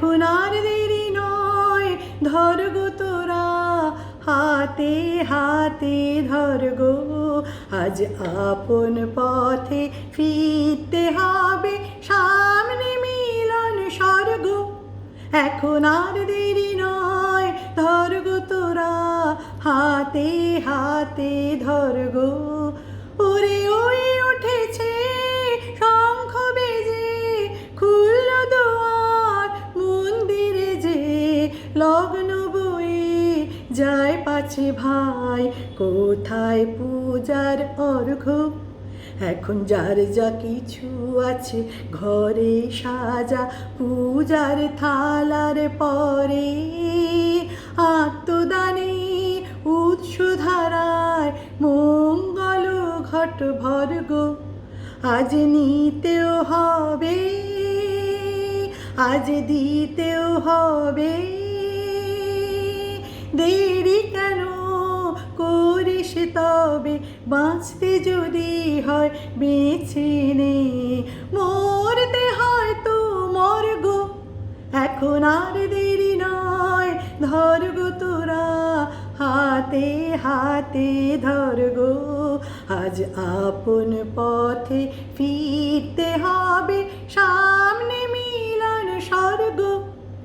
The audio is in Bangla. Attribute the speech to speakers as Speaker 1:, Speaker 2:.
Speaker 1: এখন আর দেরি নয়। ধর গো তোরা, হাতে হাতে ধর গো। আজ আপন পথে ফিরতে হবে, সামনে মিলন স্বর্গ। এখন আর দেরি নয়। ধর গো তোরা, হাতে হাতে ধর গো। লগ্ন বয়ে যায় পাছে ভাই, কোথায় পূজার অর্ঘ এখন যার যা কিছু আছে ঘরে সাজা, পূজার থালার পরে আত্মদানে উৎস ধারায় মঙ্গল ঘট ভর্গ। আজ নিতেও হবে, আজ দিতেও হবে দেরি কেন করিস তবে? বাঁচতে যদি হয় বেছে নে। মরতে হয় তো মর্গ। এখন আর দেরি নয় ধর গো তোরা। হাতে হাতে ধর গো আজ আপন পথে ফিরতে হবে। স্বর্গ